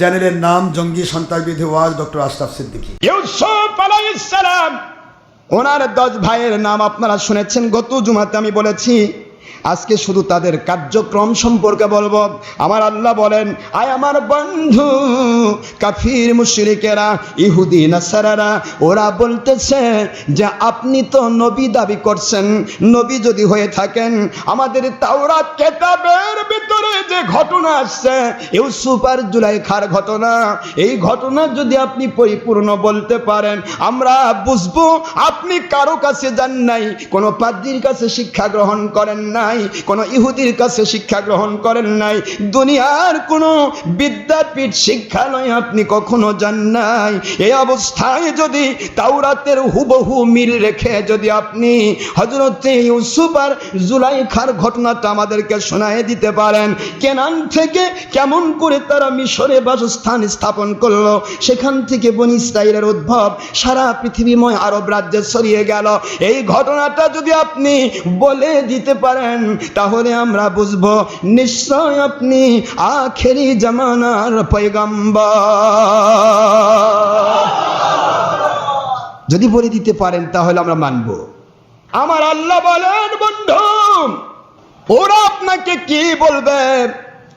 চ্যানেলের নাম জঙ্গি সন্ত্রাসবিধি ওয়াজ ডক্টর আশরাফ সিদ্দিকী। ওনার দশ ভাইয়ের নাম আপনারা শুনেছেন, গত জুমাতে আমি বলেছি আজকে শুধু তাদের কার্যক্রম সম্পর্কে বলব। আমার আল্লাহ বলেন, আয় আমার বন্ধু, কাফির মুশরিকেরা, ইহুদি, নাসারারা, ওরা বলতেছে যে আপনি তো নবী দাবি করছেন, নবী যদি হয়ে থাকেন, আমাদের তাওরাত কেতাবের ভিতরে যে ঘটনা আসছে, ইউসুফ আর জুলাইখার ঘটনা, এই ঘটনা যদি আপনি পরিপূর্ণ বলতে পারেন, আমরা বুঝব আপনি কারও কাছে যান নাই, কোনো পাদ্রির কাছে শিক্ষা গ্রহণ করেন নাই কোনো ইহুদির কাছে শিক্ষা গ্রহণ করেন নাই, দুনিয়ার কোনো বিদ্যাপীঠ শিক্ষালয়ে আপনি কখনো যান নাই। এই অবস্থায় যদি তাওরাতের হুবহু মিল রেখে যদি আপনি হজরতে ইউসুফ আর জুলাইখার ঘটনাটা আমাদেরকে শোনায় দিতে পারেন, কেনান থেকে কেমন করে তারা মিশরে বাসস্থান স্থাপন করল, সেখান থেকে বনি ইসরায়েলের উদ্ভব, সারা পৃথিবীময় আরব রাজ্যে ছড়িয়ে গেল। এই ঘটনাটা যদি আপনি বলে দিতে পারেন তাহলে আমরা বুঝব, নিশ্চয় আপনি আখেরি জামানার পৈগম্ব যদি বলে দিতে পারেন, তাহলে আমরা মানব। আমার আল্লাহ বলেন, বন্ধু, ওরা আপনাকে কি বলবে?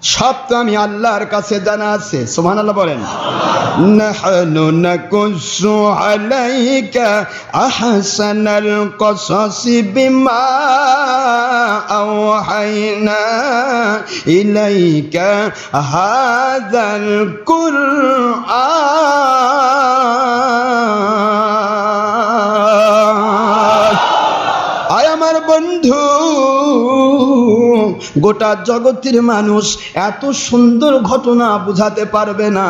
সব তো আমি আল্লাহর কাছে জানা আছে। সুমান আল্লাহ বলেন। নাহনু নাকুসু আলাইকা আহসানাল কসাসি বিমা আওহাইনা ইলাইকা হাযাল কুরআন। আয় আমার বন্ধু। গোটা জগতের মানুষ এত সুন্দর ঘটনা বুঝাতে পারবে না,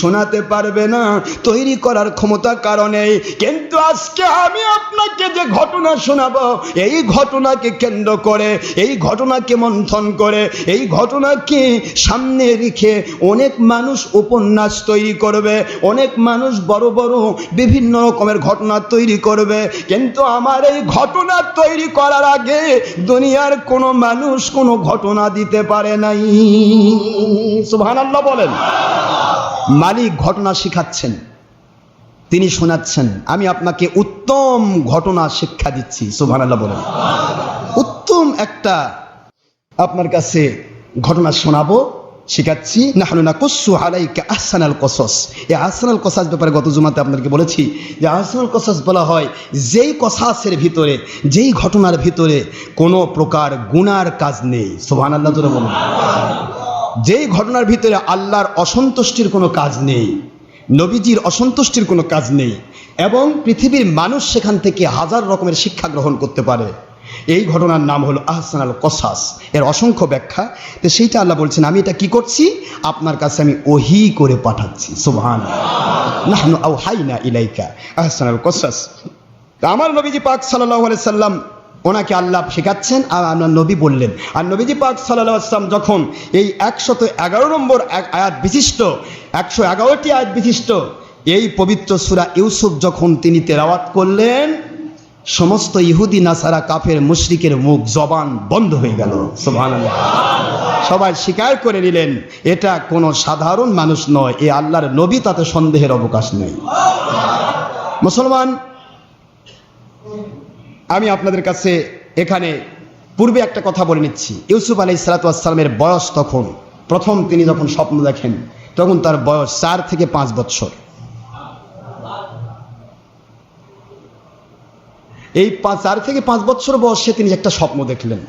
শোনাতে পারবে না, তৈরি করার ক্ষমতা কারণে। কিন্তু আজকে আমি আপনাকে যে ঘটনা শোনাবো, এই ঘটনাকে কেন্দ্র করে, এই ঘটনাকে মন্থন করে, এই ঘটনাকে সামনে রেখে অনেক মানুষ উপন্যাস তৈরি করবে, অনেক মানুষ বড় বড় বিভিন্ন রকমের ঘটনা তৈরি করবে। কিন্তু আমার এই ঘটনা তৈরি করার আগে দুনিয়ার কোনো মানুষ, কোনো ঘটনা দিতে পারে নাই। সুবহান আল্লাহ বলেন। মালিক ঘটনা শিখাচ্ছেন তিনি শোনাচ্ছেন আমি আপনাকে উত্তম ঘটনা শিক্ষা দিচ্ছি সুবহান আল্লাহ বলেন। উত্তম একটা আপনার কাছে ঘটনা শোনাবো শিখাচ্ছি, নাহনু না কসু আলাইকা আহসানাল কসস। এই আহসানাল কসাস ব্যাপারে গত জুমাতে আপনাদেরকে বলেছি যে আহসানাল কসাস বলা হয় যেই কসাসের ভিতরে, যেই ঘটনার ভিতরে কোনো প্রকার গুনার কাজ নেই। সোহান আল্লাহ তোরা বলুন। যেই ঘটনার ভিতরে আল্লাহর অসন্তুষ্টির কোনো কাজ নেই, নবীজির অসন্তুষ্টির কোনো কাজ নেই, এবং পৃথিবীর মানুষ সেখান থেকে হাজার রকমের শিক্ষা গ্রহণ করতে পারে। এই ঘটনার নাম হলো আহসান আল কসাস এর অসংখ্য ব্যাখ্যা। তো সেইটা আল্লাহ বলছেন, আমি এটা কি করছি? আপনার কাছে আমি ওহি করে পাঠাচ্ছি। সুবহান নাহনু আও হাইনা ইলাইকা। আহসান আল কসাস আমার নবীজি পাক আলাইহি সাল্লাম ওনাকে আল্লাহ শেখাচ্ছেন আর আপনার নবী বললেন। আর নবীজি পাক সাল্লাহ আসলাম যখন এই একশত এগারো নম্বর আয়াত বিশিষ্ট, একশো এগারোটি আয়াত বিশিষ্ট, এই পবিত্র সুরা ইউসুফ যখন তিনি তেলাওয়াত করলেন সমস্ত ইহুদি, নাসারা, কাফের, মুশরিকের মুখ, জবান বন্ধ হয়ে গেল। সবাই স্বীকার করে নিলেন, এটা কোনো সাধারণ মানুষ নয়, এ আল্লাহর নবী, তাতে সন্দেহের অবকাশ নেই। মুসলমান, আমি আপনাদের কাছে এখানে পূর্বে একটা কথা বলে নিচ্ছি। ইউসুফ আলাই সালাতামের বয়স তখন, প্রথম তিনি যখন স্বপ্ন দেখেন, তখন তার বয়স চার থেকে পাঁচ বৎসর। এই পাঁচ, চার থেকে পাঁচ বছর বয়সে তিনি একটা স্বপ্ন দেখলেন।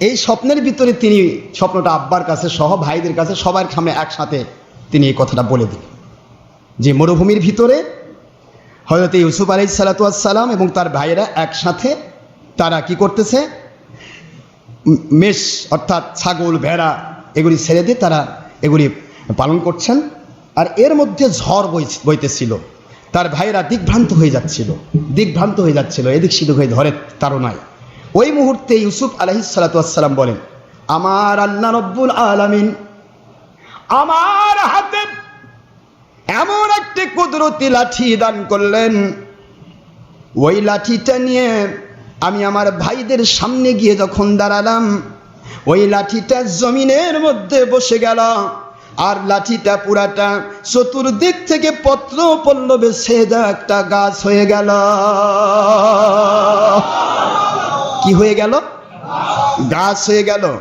এই স্বপ্নের ভিতরে তিনি স্বপ্নটা আব্বার কাছে সহ ভাইদের কাছে সবার সামনে একসাথে তিনি এই কথাটা বলে দিলেন। যে মরুভূমির ভিতরে হয়তো ইউসুফ আলাই সালাতাম এবং তার ভাইয়েরা একসাথে তারা কি করতেছে? মেষ অর্থাৎ ছাগল, ভেড়া এগুলি ছেড়ে দিয়ে তারা এগুলি পালন করছেন। আর এর মধ্যে ঝড় বই বইতেছিল। তার ভাইয়েরা দিকভ্রান্ত হয়ে যাচ্ছিল দিকভ্রান্ত হয়ে যাচ্ছিল, এদিক সেদিক হয়ে ধরে তাড়নায়। ওই মুহূর্তে ইউসুফ আলহি সালাতাম বলেন, আমার আল্লাহ রব্বুল আলামিন আমার হাতে এমন একটি কুদরতি লাঠি দান করলেন। ওই লাঠিটা নিয়ে আমি আমার ভাইদের সামনে গিয়ে যখন দাঁড়ালাম, ওই লাঠিটা জমিনের মধ্যে বসে গেল। আর লাঠিটা পুরাটা চতুর্দিক থেকে পত্র পল্লবে সেদা একটা গাছ হয়ে গেল। কি হয়ে গেল? গাছ হয়ে গেল।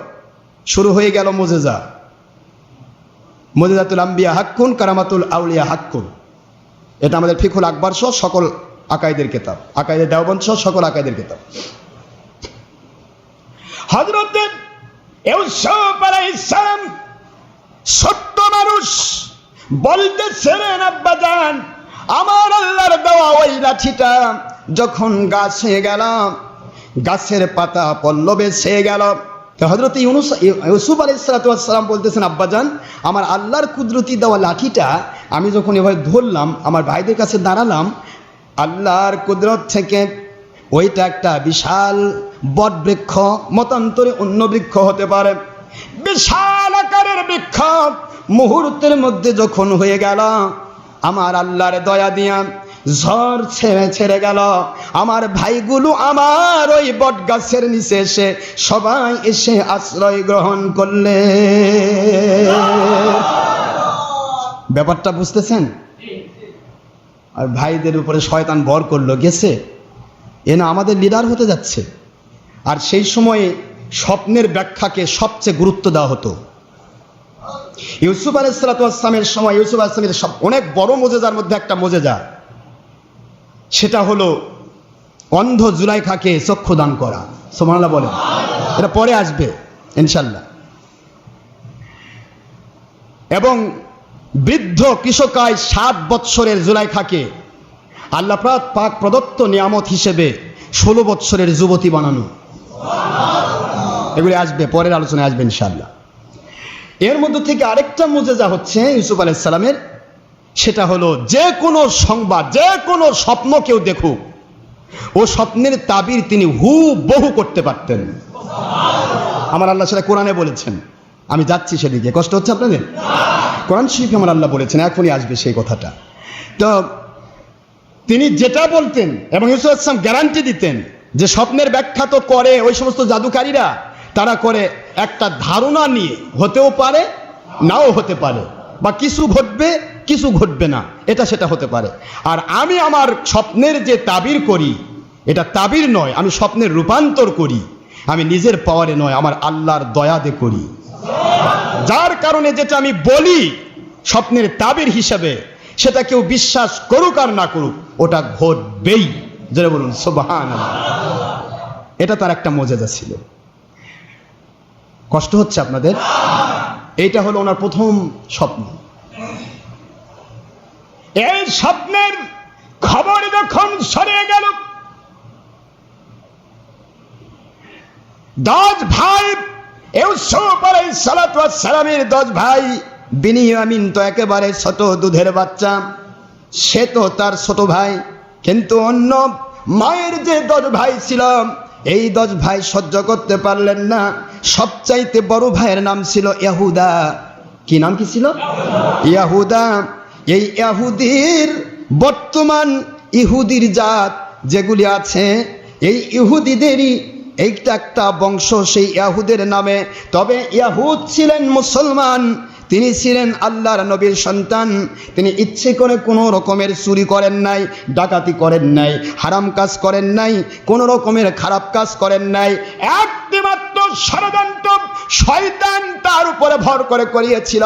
শুরু হয়ে গেল মোজেজা। মোজেজাতুল আম্বিয়া হাক্কুন, কারামাতুল আউলিয়া হাক্কুন। এটা আমাদের ফিখুল আকবর সহ সকল আকাইদের কেতাব। আকাইদের দেওবন সহ সকল আকাইদের কেতাব। হজরত ইউসুফ আলাইহিস ছোট্ট মানুষ বলতেছিলেন আব্বাজান আমার আল্লাহর দেওয়া ওই লাঠিটা যখন গাছ গেলাম গাছের পাতা পল্লবে ছেয়ে গেল। তো হজরত ইউনুস, ইউসুফ আলী সালাতাম বলতেছেন আব্বাজান আমার আল্লাহর কুদরতি দেওয়া লাঠিটা আমি যখন এভাবে ধরলাম, আমার ভাইদের কাছে দাঁড়ালাম, আল্লাহর কুদরত থেকে ওইটা একটা বিশাল বট বৃক্ষ মতান্তরে অন্য বৃক্ষ হতে পারে। বিশাল আকারের বৃক্ষ মুহূর্তের মধ্যে যখন হয়ে গেল, আমার আল্লাহর দয়া দিয়া ঝড় ছেড়ে ছেড়ে গেল। আমার ভাইগুলো আমার ওই বট গাছের নিচে এসে সবাই এসে আশ্রয় গ্রহণ করলে। ব্যাপারটা বুঝতেছেন? আর ভাইদের উপরে শয়তান বর করল, গেছে। এ না আমাদের লিডার হতে যাচ্ছে। আর সেই সময়ে স্বপ্নের ব্যাখ্যাকে সবচেয়ে গুরুত্ব দেওয়া হতো। ইউসুফ আলাইসালামের সময় ইউসুফ আলাইসলামের সব অনেক বড় মোজেজার মধ্যে একটা মোজেজা। সেটা হলো অন্ধ জুলাইখাকে চক্ষু দান করা। সোমানাল্লাহ বলে এটা পরে আসবে ইনশাল্লাহ এবং বৃদ্ধ কৃষকায় সাত বৎসরের জুলাইখাকে আল্লাহ পাক প্রদত্ত নিয়ামত হিসেবে ষোলো বৎসরের যুবতী বানানো। এগুলি আসবে, পরের আলোচনায় আসবে ইনশাল্লাহ এর মধ্যে থেকে আরেকটা মুজেজা হচ্ছে ইউসুফ আলাইসালামের সেটা হলো যে কোনো সংবাদ, যে কোনো স্বপ্ন কেউ দেখুক, ও স্বপ্নের তাবির তিনি হু বহু করতে পারতেন। আমার আল্লাহ সেটা কোরআনে বলেছেন। আমি যাচ্ছি সেদিকে। কষ্ট হচ্ছে আপনাদের? কোরআন শরীফ আমার আল্লাহ বলেছেন, এখনই আসবে সেই কথাটা। তো তিনি যেটা বলতেন এবং ইউসুফ আসলাম গ্যারান্টি দিতেন যে স্বপ্নের ব্যাখ্যা তো করে ওই সমস্ত জাদুকারীরা তারা করে একটা ধারণা নিয়ে হতেও পারে, নাও হতে পারে। বা কিছু ঘটবে কিছু ঘটবে না, এটা সেটা হতে পারে। আর আমি আমার স্বপ্নের যে তাবির করি, এটা তাবির নয়, আমি স্বপ্নের রূপান্তর করি, আমি নিজের পাওয়ারে নয়, আমার আল্লাহর দয়াতে করি। যার কারণে যেটা আমি বলি স্বপ্নের তাবির হিসাবে, সেটা কেউ বিশ্বাস করুক আর না করুক, ওটা ঘটবেই। যেটা বলুন সোবাহান এটা তার একটা মজাদা ছিল। কষ্ট হচ্ছে আপনাদের? এইটা হলো ওনার প্রথম স্বপ্ন। এই স্বপ্নের খবর যখন সরিয়ে গেল, দশ ভাই সালামের দশ ভাই বিনিয়ামিন তো একেবারে ছোট দুধের বাচ্চা, সে তো তার ছোট ভাই, কিন্তু অন্য মায়ের যে দশ ভাই ছিল এই দশ ভাই সহ্য করতে পারলেন না। সবচাইতে বড় ভাইয়ের নাম ছিল ইয়াহুদা। কি নাম কি ছিল? ইয়াহুদা। এই ইয়াহুদির বর্তমান ইহুদির জাত যেগুলি আছে, এই ইহুদিদেরই এইটা একটা বংশ, সেই ইয়াহুদের নামে। তবে ইয়াহুদ ছিলেন মুসলমান। তিনি ছিলেন আল্লাহর নবীর সন্তান। তিনি ইচ্ছে করে কোনো রকমের চুরি করেন নাই, ডাকাতি করেন নাই, হারাম কাজ করেন নাই, কোনো রকমের খারাপ কাজ করেন নাই। একটিমাত্র ষড়যন্ত্র শয়তান তার উপরে ভর করে করিয়েছিল।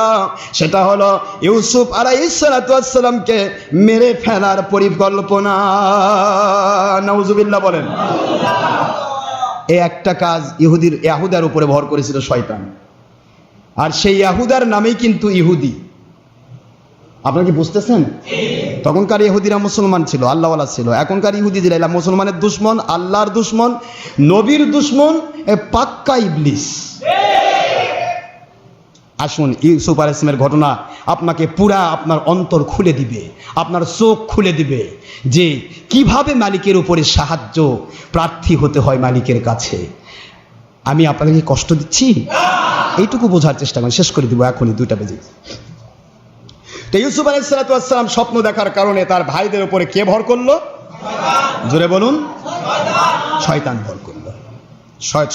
সেটা হলো ইউসুফ আলাইসালামকে মেরে ফেলার পরিকল্পনা। নওজুবিল্লাহ বলেন। এই একটা কাজ ইহুদির, ইয়াহুদার উপরে ভর করেছিল শয়তান। আর সেই ইয়াহুদার নামেই কিন্তু ইহুদি। আপনারা কি বুঝতেছেন? তখনকার ইহুদিরা মুসলমান ছিল, আল্লাহওয়ালা ছিল। এখনকার ইহুদি যেটা মুসলমানের দুশ্মন, আল্লাহর দুশ্মন, নবীর দুশ্মন পাক্কা ইবলিস। আসুন ইউসুফ ইসলামের ঘটনা আপনাকে পুরা আপনার অন্তর খুলে দিবে, আপনার চোখ খুলে দিবে যে কীভাবে মালিকের উপরে সাহায্য, প্রার্থী হতে হয় মালিকের কাছে। আমি আপনাদেরকে কষ্ট দিচ্ছি? এইটুকু বোঝার চেষ্টা করেন। শেষ করে দিব এখনই, দুইটা বেজে তো ইউসুফ আলাইসালাম স্বপ্ন দেখার কারণে তার ভাইদের উপরে কে ভর করল? জোরে বলুন। শয়তান ভর করল।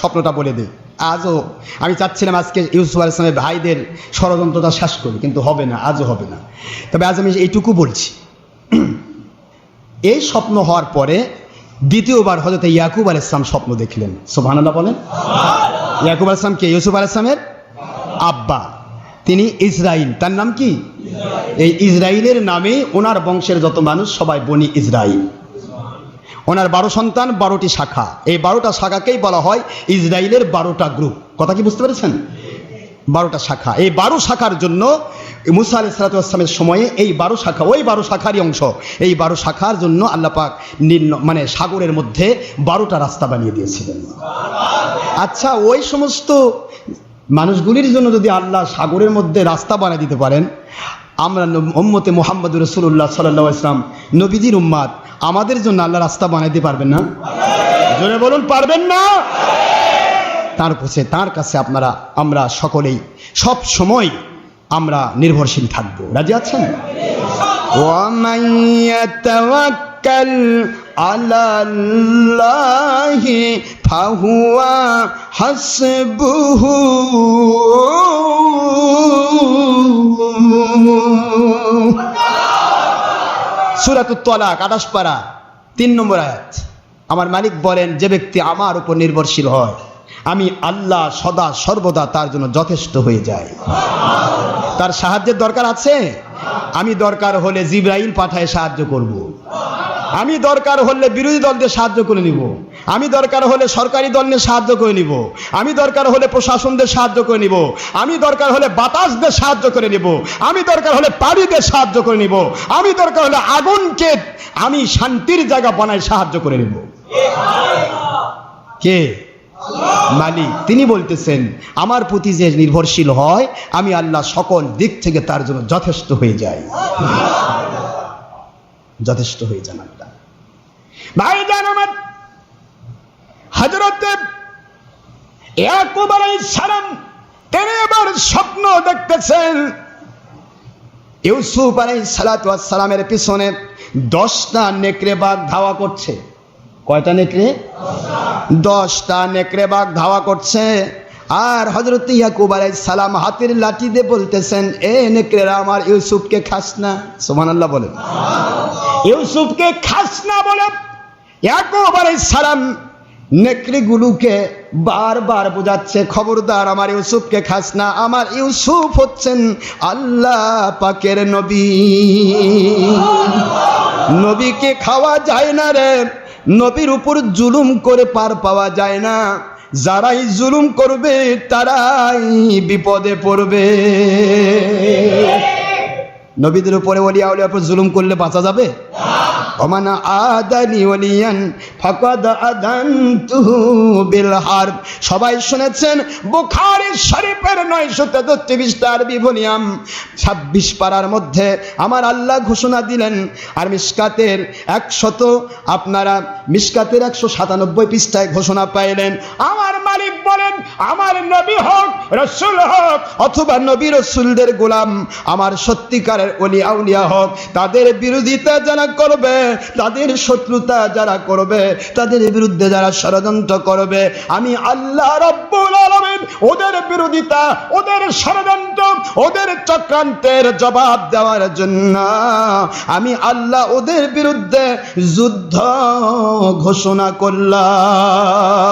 স্বপ্নটা বলে দিই। আজও আমি চাচ্ছিলাম আজকে ইউসুফ আল ইসলামের ভাইদের ষড়যন্ত্রটা শেষ করি কিন্তু হবে না, আজও হবে না। তবে আজ আমি এইটুকু বলছি। এই স্বপ্ন হওয়ার পরে দ্বিতীয়বার হজরত ইয়াকুব আল ইসলাম স্বপ্ন দেখলেন। সোভানাল্লাহ বলেন। ইয়াকুব আল ইসলাম কে? ইউসুফ আল ইসলামের আব্বা। তিনি ইসরাইল। তার নাম কি? এই ইসরাইলের নামে ওনার বংশের যত মানুষ সবাই বনি ইসরাইল। ওনার বারো সন্তান বারোটি শাখা। এই বারোটা শাখাকেই বলা হয় ইসরায়েলের বারোটা গ্রুপ। কথা কি বুঝতে পেরেছেন? বারোটা শাখা। এই বারো শাখার জন্য মুসা আলি সালাতামের সময়ে এই বারো শাখা, ওই বারো শাখারই অংশ। এই বারো শাখার জন্য আল্লাহ পাক মানে সাগরের মধ্যে বারোটা রাস্তা বানিয়ে দিয়েছিলেন। আচ্ছা ওই সমস্ত মানুষগুলির জন্য যদি আল্লাহ সাগরের মধ্যে রাস্তা বানিয়ে দিতে পারেন, আমরা উম্মতে মোহাম্মদ রসুল্লাহ সাল্লাহ ইসলাম নবীজির উম্মাদ, আমাদের জন্য আল্লাহ রাস্তা বানাইতে পারবেন না? জোরে বলুন, পারবেন না? তার কাছে তার কাছে আপনারা আমরা সকলেই সব সময় আমরা নির্ভরশীল থাকব। রাজি আছেন? ওয়ামাইয়াতাওয়াক্কাল আলাল্লাহি তিন নম্বর আয়াত। আমার মালিক বলেন যে ব্যক্তি আমার উপর নির্ভরশীল হয় আমি আল্লাহ সদা সর্বদা তার জন্য যথেষ্ট হয়ে যায় তার সাহায্যের দরকার আছে? আমি দরকার হলে জিব্রাইল পাঠায় সাহায্য করব। আমি দরকার হলে বিরোধী দলদের সাহায্য করে নিব। আমি দরকার হলে সরকারি দলের সাহায্য করে নিব। আমি দরকার হলে প্রশাসনদের সাহায্য করে নিব। আমি দরকার হলে বাতাসদের সাহায্য করে নিব। আমি দরকার হলে পানিদের সাহায্য করে নিব। আমি দরকার হলে আগুনকে আমি শান্তির জায়গা বানায় সাহায্য করে নিব। কে? মালিক, তিনি বলতেছেন, আমার প্রতি যে নির্ভরশীল হয়, আমি আল্লাহ সকল দিক থেকে তার জন্য যথেষ্ট হয়ে যাই। যথেষ্ট হয়ে যান আল্লাহ। ভাই জান আমার হজরত সালাম, তিনি এবার স্বপ্ন দেখতেছেন, ইউসুফ আলাইহিস সালাতু ওয়াস সালামের পিছনে দশটা নেকড়ে বাঘ ধাওয়া করছে। কয়টা নেকড়ে? দশটা নেকড়ে বাঘ ধাওয়া করছে। আর হজরত ইয়াকুব আলাইহিস সালাম হাতের লাঠি দিয়ে বলতেছেন এ নেকড়েরা আমার ইউসুফকে খাস না। সুবহানাল্লাহ বলেন। ইউসুফকে খাস না বলে ইয়াকুব আলাইহিস সালাম নেকড়েগুলোকে বারবার বোঝাচ্ছে খবরদার আমার ইউসুফকে খাস না। আমার ইউসুফ হচ্ছেন আল্লাহ পাকের নবী। নবীকে খাওয়া যায় না রে। নবীর উপর জুলুম করে পার পাওয়া যায় না। যারাই জুলুম করবে তারাই বিপদে পড়বে। নবীদের উপরে ওলিয়া উপর জুলুম করলে বাঁচা যাবে? সবাই শুনেছেন, বুখারী শরীফের 933 তার বিভনিয়াম 26 পারার মধ্যে আমার আল্লাহ ঘোষণা দিলেন, আর মিশকাতের 100 আপনারা মিশকাতের 197 পৃষ্ঠায় ঘোষণা পাইলেন, আমার মালিক বলেন, আমার নবী হোক, রসুল হোক, অথবা নবী রসুলদের গোলাম, আমার সত্যিকারের অলি আউলিয়া হোক, তাদের বিরোধিতা যারা করবে, তাদের শত্রুতা যারা করবে, তাদের বিরুদ্ধে যারা ষড়যন্ত্র করবে, আমি আল্লাহ রব্বুল আলামিন ওদের বিরোধিতা, ওদের ষড়যন্ত্র, ওদের চক্রান্তের জবাব দেওয়ার জন্য আমি আল্লাহ ওদের বিরুদ্ধে যুদ্ধ ঘোষণা করলাম।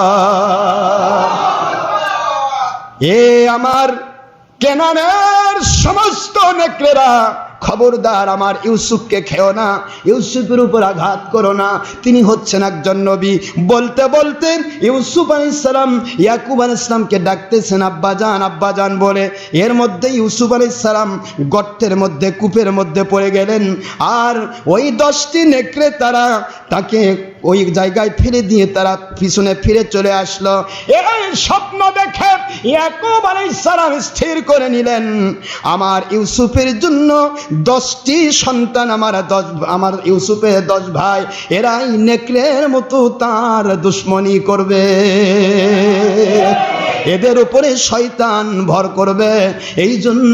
এ আমার কেনানের সমস্ত নেকড়েরা খবরদার, আমার ইউসুফকে খেও না, ইউসুফের উপর আঘাত করো না। তিনি হচ্ছেন একজন নবী। বলতে বলতে ইউসুফ আলাইহিস সালাম, ইয়াকুব আলাইহিস সালামকে ডাকতেছেন আব্বাজান আব্বাজান বলে। এর মধ্যে ইউসুফ আলাইহিস সালাম গর্তের মধ্যে, কূপের মধ্যে পড়ে গেলেন। আর ওই দশটি নেকড়ে তারা তাকে ওই জায়গায় ফিরে দিয়ে তারা পিছনে ফিরে চলে আসলো। এই স্বপ্ন দেখে সালাম স্থির করে নিলেন। আমার ইউসুফের জন্য দশটি সন্তান, আমার দশ, আমার ইউসুফের দশ ভাই, এরাই নেকড়ের মতো তার দুশ্মনী করবে। এদের উপরে শয়তান ভর করবে। এই জন্য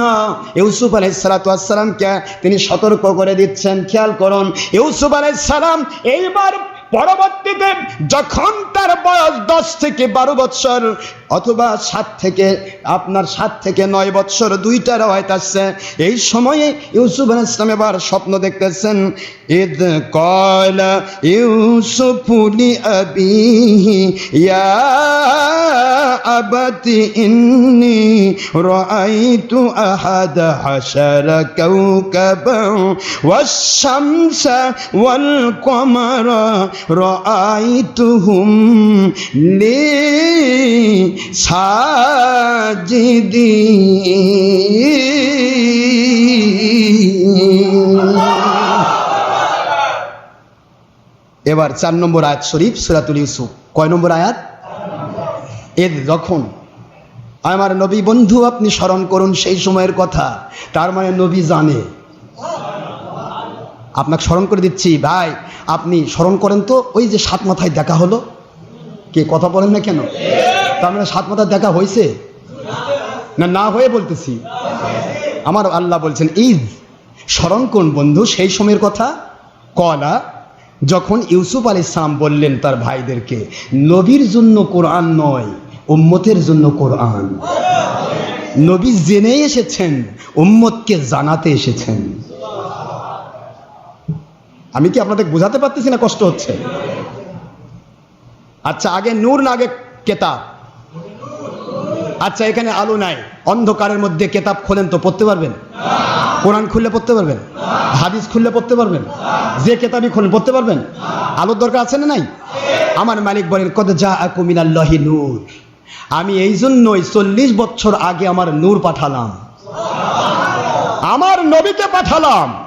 ইউসুফ আলাইসালামকে তিনি সতর্ক করে দিচ্ছেন। খেয়াল করুন, ইউসুফ আলাই সালাম এইবার পরবর্তীতে যখন তার বয়স দশ থেকে বারো বৎসর অথবা সাত থেকে, আপনার সাত থেকে নয় বৎসর দুইটা রয়েত আসছে এই সময়ে ইউসুফ আল ইসলাম এবার স্বপ্ন দেখতেছেন, ইদ কয়লা ইউসুফুলি আবি ইয়া আবাতি ইন্নি রাআইতু আহাদ হাশার কাউকাবা ওয়াস শামসা ওয়াল কমারা রআইতুহুম লে সাজিদি এবার চার নম্বর আয়াত শরীফ, সুরাতুল ইউসুফ। কয় নম্বর আয়াত? এর যখন আমার নবী বন্ধু আপনি স্মরণ করুন সেই সময়ের কথা, তার মানে নবী জানে। আপনাকে স্মরণ করে দিচ্ছি, ভাই, আপনি স্মরণ করেন তো, ওই যে সাত মাথায় দেখা হলো। কে, কথা বলেন না কেন? তার মানে সাত মাথায় দেখা হয়েছে? না না হয়ে বলতেছি। আমার আল্লাহ বলছেন, ঈদ, স্মরণ কোন বন্ধু, সেই সময়ের কথা। কলা, যখন ইউসুফ আল ইসলাম বললেন তার ভাইদেরকে, নবীর জন্য কোরআন নয়, উম্মতের জন্য কোরআন। নবী জেনে এসেছেন, উম্মতকে জানাতে এসেছেন। আমি কি আপনাদের বোঝাতে পারতেছি না? কষ্ট হচ্ছে। আচ্ছা আগে নূর না আগে কেতাব? আচ্ছা এখানে আলো নাই। অন্ধকারের মধ্যে কেতাব খোলেন তো, পড়তে পারবেন? কোরআন খুললে পড়তে পারবেন? হাদিস খুললে পড়তে পারবেন? যে কেতাবই খুললেন পড়তে পারবেন? আলোর দরকার আছে না নাই? আমার মালিক বলেন কত যা আকুমিনাল্লাহি নূর। আমি এই জন্যই চল্লিশ বছর আগে আমার নূর পাঠালাম। আমার নবীকে পাঠালাম।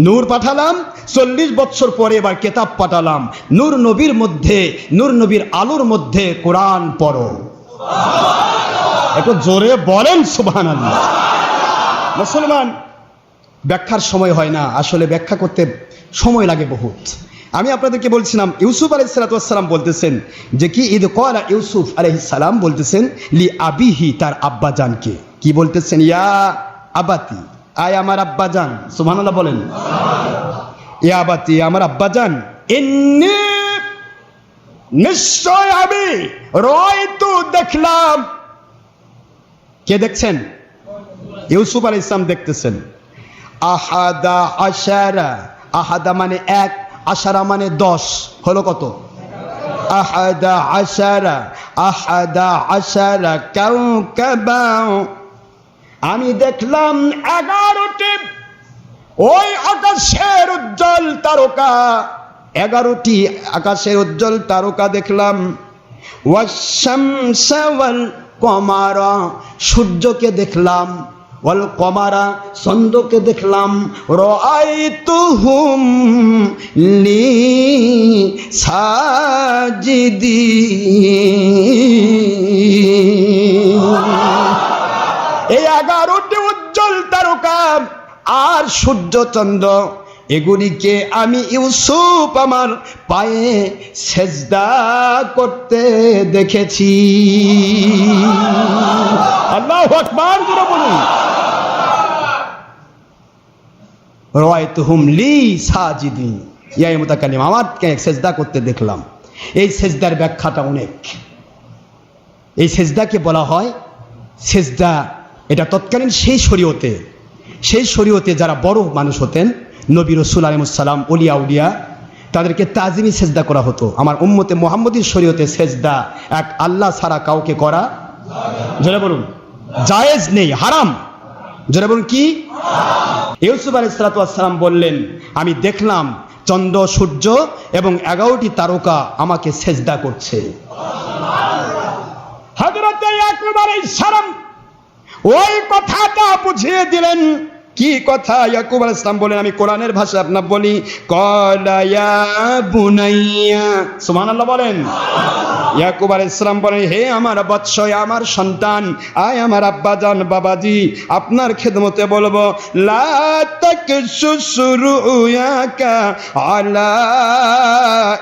নূর পাঠালাম, চল্লিশ বছর পরে এবার কেতাব পাঠালাম। নূর নবীর মধ্যে, নূর নবীর আলোর মধ্যে কোরআন পড়ো। একটু জোরে বলেন সুবহান মুসলমান, ব্যাখ্যার সময় হয় না। আসলে ব্যাখ্যা করতে সময় লাগে বহুত। আমি আপনাদেরকে বলছিলাম, ইউসুফ আলাই সালাতাম বলতেছেন যে কি? ঈদ কলা ইউসুফ সালাম বলতেছেন, লি আবিহি, তার আব্বাজানকে। কি বলতেছেন? ইয়া আবাতি। আয় আমার আব্বাজান সুবহানাল্লাহ বলেন। ইয়া আবাতি, আমার আব্বাজান এমনি নিশ্চয় আমি রয় তো দেখলাম। কে দেখছেন? ইউসুফ আল ইসলাম দেখতেছেন। আহাদা আশারা, আহাদা মানে এক, আশারা মানে দশ, হলো কত? আহাদা আশারা আহাদা আশারা, কাউ কাবাও আমি দেখলাম এগারোটি, ওই আকাশের উজ্জ্বল তারকা। এগারোটি আকাশের উজ্জ্বল তারকা দেখলাম। কমারা, সূর্যকে দেখলাম। ওয়াল কমারা, চন্দ্রকে দেখলাম। রাআইতুহুম লি সাজিদিন। এই এগারোটি উজ্জ্বল তারকা আর সূর্য চন্দ্র এগুলিকে আমি ইউসুফ আমার পায়ে সেজদা করতে দেখেছি। আল্লাহ আকবার করে বলুন। রয়তুহুম লি সাজিদিন। ইয়াই মুতাকাল্লিম আমাকে সেজদা করতে দেখলাম। এই সেজদার ব্যাখ্যাটা অনেক। এই সেজদাকে বলা হয় সেজদা এটা তৎকালীন সেই শরীয়তে সেই শরীয়তে যারা বড় মানুষ হতেন, নবী রসুল আলিমুসাল্লাম উলিয়া উলিয়া, তাদেরকে তাজিমি সেজদা করা হতো। আমার উম্মতে মোহাম্মদীর শরীয়তে সেজদা এক আল্লাহ ছাড়া কাউকে করা জোরে বলুন। জায়েজ নেই, হারাম। জোরে বলুন কি? ইউসুফ আলী বললেন, আমি দেখলাম চন্দ্র, সূর্য এবং এগারোটি তারকা আমাকে সেজদা করছে। সালাম ওই কথাটা বুঝিয়ে দিলেন কি কথা? ইয়াকুব আলাইহিস সালাম বলেন, আমি কোরআনের ভাষা আপনার বলি। কলা ইয়া বুনাইয়া। সুবহানাল্লাহ বলেন। ইয়াকুব আলাইহিস সালাম বলেন, হে আমার বৎস আমার সন্তান, আয় আমার আব্বাজান বাবাজি, আপনার খেদমতে বলব, লা তাকসুসরুয়াকা আলা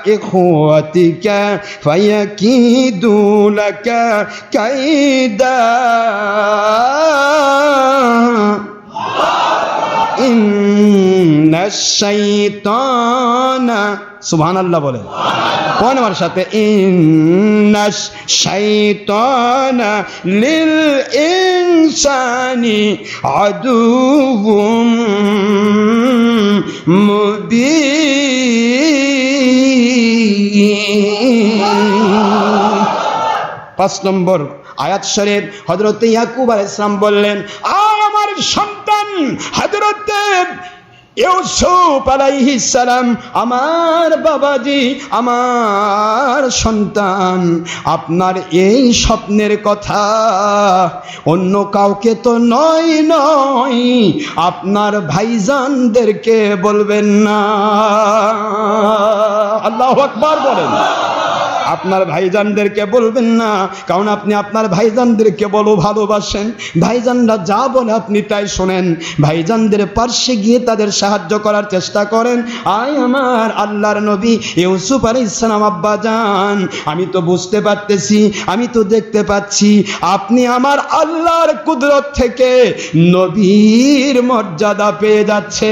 ইখওয়াতিকা ফায়াকিদু লাকা কাইদা। ইন্না শাইতানা। সুবহানাল্লাহ বলেন কোন আমার সাথে? ইন্নাশ শাইতানা লিল ইনসানি আদুউম মুবিন পাঁচ নম্বর আয়াত শরীফ হজরত ইয়াকুব আলাইহিস সালাম বললেন আর আমার সন্তান হজরত ইউসুফ আলাইহিস সালাম, আমার বাবাজি, আমার সন্তান, আপনার এই স্বপ্নের কথা অন্য কাউকে তো নয় নয়, আপনার ভাইজানদেরকে বলবেন না। আল্লাহ আকবার বলেন। আপনার ভাইজানদেরকে বলবেন না, কারণ আপনি আপনার ভাইজানদেরকে বলো ভালোবাসেন। ভাইজানরা যা বলে আপনি তাই শোনেন। ভাইজানদের পার্শ্বে গিয়ে তাদের সাহায্য করার চেষ্টা করেন। আয় আমার আল্লাহর নবী, ইউসুফ আলী ইসলাম আব্বা যান আমি তো বুঝতে পারতেছি, আমি তো দেখতে পাচ্ছি, আপনি আমার আল্লাহর কুদরত থেকে নবীর মর্যাদা পেয়ে যাচ্ছে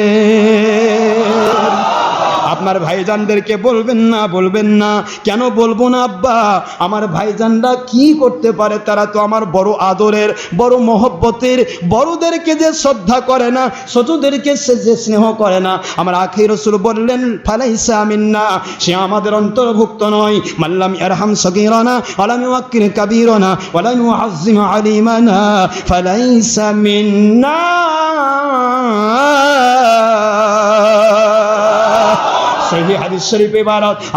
আপনার ভাইজানদেরকে বলবেন না বলবেন না। কেন বলব না, আব্বা? আমার ভাইজানরা কি করতে পারে তারা তো আমার বড় আদরের, বড় মহব্বতের, বড়দেরকে যে শ্রদ্ধা করে না, ছোটদেরকে সে যে স্নেহ করে না। আমার আখি রসুল বললেন, ফালাইসা আমিন্না সে আমাদের অন্তর্ভুক্ত নয়। মাল্লাম ইয়ারহাম সগীরানা ওয়ালাম ইউয়াক্কির কাবীরানা ওয়ালাম ইউআযযিম আলিমানা, ফালাইসা মিন্না।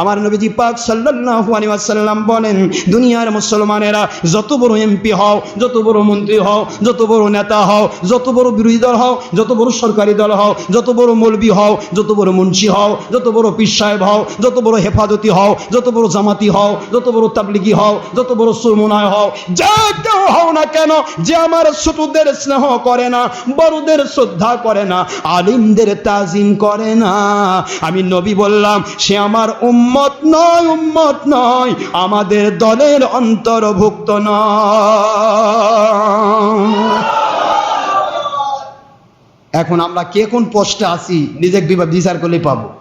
আমার নবীজি পাক বলেন দুনিয়ার মুসলমানেরা যত বড় এমপি হও যত বড় মন্ত্রী হও যত বড় নেতা হও যত বড় বিরোধী দল হও যত বড় সরকারি দল হও যত বড় মৌলবি হও যত বড় মুন্সি হও যত বড় পীর সাহেব হও যত বড় হেফাজতি হও যত বড় জামাতি হও যত বড় তাবলিগি হও যত বড় সুরমনায় হও যা কেউ হও না কেন যে আমার ছোটদের স্নেহ করে না বড়দের শ্রদ্ধা করে না আলিমদের তাজিম করে না আমি নবী বললাম সে আমার উম্মত নয় উম্মত নয়, আমাদের দলের অন্তর্ভুক্ত নয়। এখন আমরা কে কোন পোস্টে আছি নিজেকে বিচার করলে পাবো।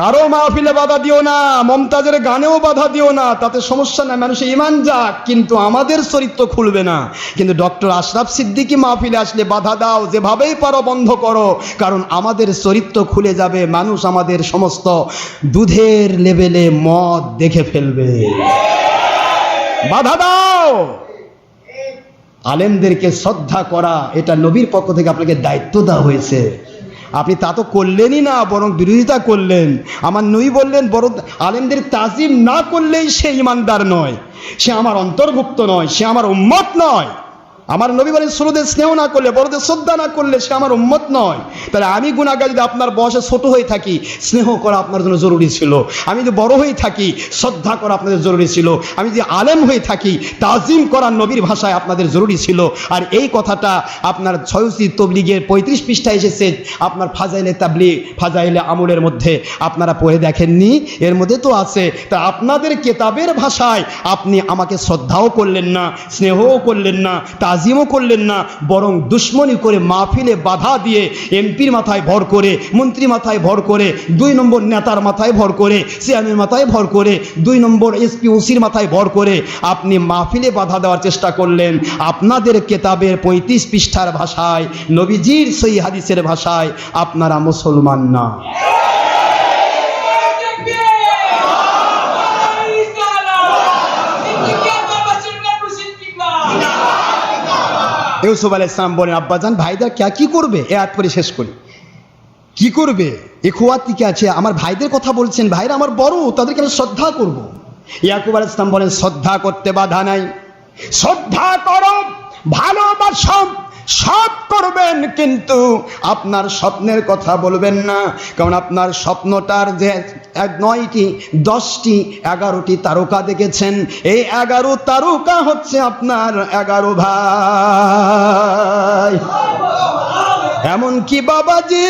কারও মাহফিলে বাধা দিও না, মমতাজের গানেও বাধা দিও না, তাতে সমস্যা নাই, মানুষের ইমান যাক, কিন্তু আমাদের চরিত্র খুলবে না। কিন্তু ডক্টর আশরাফ সিদ্দিকী মাহফিলে আসলে বাধা দাও, যেভাবেই পারো বন্ধ করো, কারণ আমাদের চরিত্র খুলে যাবে, মানুষ আমাদের সমস্ত দুধের লেভেলে মদ দেখে ফেলবে। বাধা দাও! আলেমদেরকে শ্রদ্ধা করা, এটা নবীর পক্ষ থেকে আপনাকে দায়িত্ব দেওয়া হয়েছে। আপনি তা তো করলেনই না, বরং বিরোধিতা করলেন। আমার নই বললেন বরং আলেমদের তাজিম না করলেই সে ইমানদার নয়, সে আমার অন্তর্ভুক্ত নয়, সে আমার উম্মত নয়। আমার নবী বলেন ছোটদের স্নেহ না করলে, বড়দের শ্রদ্ধা না করলে সে আমার উম্মত নয়। তাহলে আমি গুণাগার যদি আপনার বয়সে ছোট হয়ে থাকি, স্নেহ করা আপনার জন্য জরুরি ছিল। আমি যদি বড় হয়ে থাকি, শ্রদ্ধা করা আপনাদের জরুরি ছিল। আমি যদি আলেম হয়ে থাকি, তাজিম করা নবীর ভাষায় আপনাদের জরুরি ছিল। আর এই কথাটা আপনার ছয়সি তবলিগের পঁয়ত্রিশ পৃষ্ঠা এসেছে। আপনার ফাজাইলে তাবলি, ফাজাইলে আমলের মধ্যে আপনারা পড়ে দেখেননি। এর মধ্যে তো আছে, তা আপনাদের কেতাবের ভাষায় আপনি আমাকে শ্রদ্ধাও করলেন না, স্নেহও করলেন না তাজিমও করলেন না, বরং দুশ্মনী করে মাহফিলে বাধা দিয়ে এমপির মাথায় ভর করে মন্ত্রী মাথায় ভর করে, দুই নম্বর নেতার মাথায় ভর করে সিএমের মাথায় ভর করে, দুই নম্বর এসপি ওসির মাথায় ভর করে আপনি মাহফিলে বাধা দেওয়ার চেষ্টা করলেন। আপনাদের কেতাবের পঁয়ত্রিশ পৃষ্ঠার ভাষায়, নবীজির সেই হাদিসের ভাষায়, আপনারা মুসলমান না। ইউসুফ আলাহ ইসলাম বলেন, আব্বাজান, ভাইদের কে, কি করবে? এ আট করে শেষ করি। কি করবে? এ খোয়াতিকে আছে? আমার ভাইদের কথা বলছেন, ভাইরা আমার বড়, তাদেরকে আমি শ্রদ্ধা করব। ইয়াকুব আলাহ ইসলাম বলেন, শ্রদ্ধা করতে বাধা নাই। শ্রদ্ধা করো, ভালোবাসো সব করবেন, কিন্তু আপনার স্বপ্নের কথা বলবেন না। কারণ আপনার স্বপ্নটার যে নয়টি, দশটি, এগারোটি তারকা দেখেছেন। এই এগারো তারকা হচ্ছে আপনার এগারো ভাই। এমনকি বাবাজি,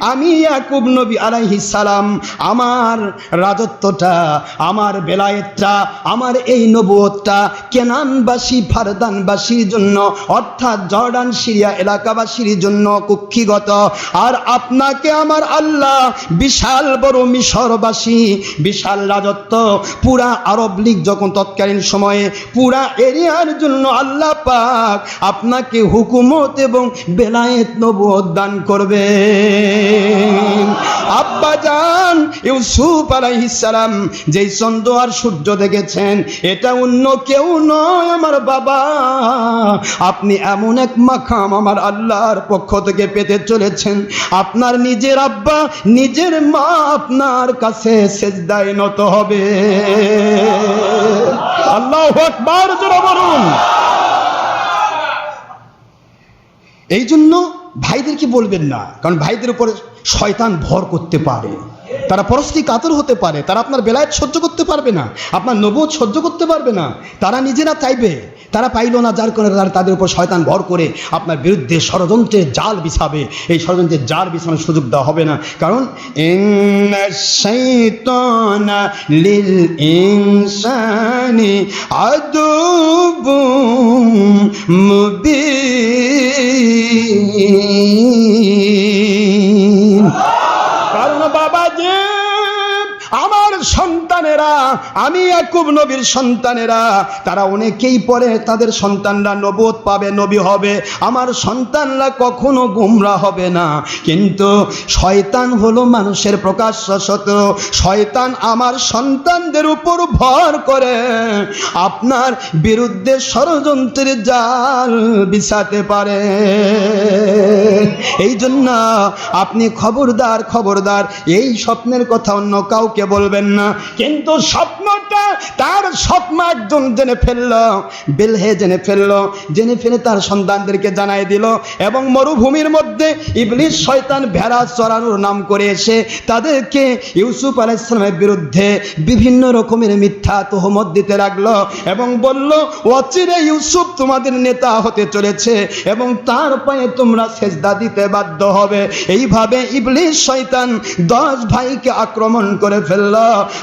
আমি ইয়াকুব নবী আলাইহিস সালাম, আমার রাজত্বটা, আমার বেলায়েতটা, আমার এই নবুয়তটা কেনানবাসী, ফারদানবাসীর জন্য, অর্থাৎ জর্ডান, সিরিয়া এলাকাবাসীর জন্য কুক্ষিগত। আর আপনাকে আমার আল্লাহ বিশাল বড় মিশরবাসী, বিশাল রাজত্ব, পুরা আরব লীগ যখন তৎকালীন সময়ে, পুরা এরিয়ার জন্য আল্লাহ পাক আপনাকে হুকুমত এবং বেলায়েত দান করবে আব্বা জান, ইউসুফ আলাইহিস সালাম, যেই চন্দ্র আর সূর্য দেখেছেন, এটা অন্য কেউ নয় আমার বাবা। আপনি এমন এক মাখাম আমার আল্লাহর পক্ষ থেকে পেতে চলেছেন। আপনার নিজের আব্বা, নিজের মা আপনার কাছে সেজদায় নত হবে। আল্লাহ আকবার বলুন। এই জন্য ভাইদেরকে বলবেন না? কারণ ভাইদের উপরে শয়তান ভর করতে পারে। তারা পরস্তি কাতর হতে পারে, তারা আপনার বেলায় সহ্য করতে পারবে না, আপনার নবোধ সহ্য করতে পারবে না, তারা নিজেরা চাইবে, তারা পাইল না যার কারণে তারা তাদের উপর শয়তান ভর করে আপনার বিরুদ্ধে ষড়যন্ত্রের জাল বিছাবে, এই ষড়যন্ত্রের জাল বিছানোর সুযোগ দেওয়া হবে না। কারণ, ইন্না সন্তানেরা আমি ইয়াকুব নবীর সন্তানেরা, তারা অনেকেই পরে তাদের সন্তানরা নবোধ পাবে, নবী হবে। আমার সন্তানরা কখনো গুমরা হবে না। কিন্তু শয়তান হলো মানুষের প্রকাশ্য শত শয়তান আমার সন্তানদের উপর ভর করে। আপনার বিরুদ্ধে ষড়যন্ত্রের জাল বিছাতে পারে। এই জন্য আপনি খবরদার খবরদার। এই স্বপ্নের কথা অন্য কাউকে বলবেন না। কিন্তু স্বপ্নটা, তার স্বপ্ন একজন জেনে ফেলল, বেলহে জেনে ফেলল, জেনে ফেলে তার সন্তানদেরকে জানাই দিল এবং মরুভূমির মধ্যে ইবলিশ শয়তান, ভেড়া চড়ানোর নাম করে এসে তাদেরকে ইউসুফ আলাইসলামের বিরুদ্ধে বিভিন্ন রকমের মিথ্যা তোহমত দিতে লাগল এবং বলল, অচিরে ইউসুফ তোমাদের নেতা হতে চলেছে এবং তার পায়ে তোমরা সেজদা দিতে বাধ্য হবে। এইভাবে ইবলিশ শয়তান দশ ভাইকে আক্রমণ করে ফেলল।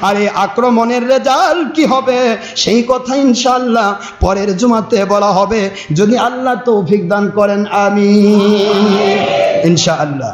আর এই আক্রমণের রেজাল্ট কি হবে? সেই কথা ইনশাল্লাহ পরের জুমাতে বলা হবে। যদি আল্লাহ তো অভিজ্ঞান করেন আমি ইনশাআল্লাহ।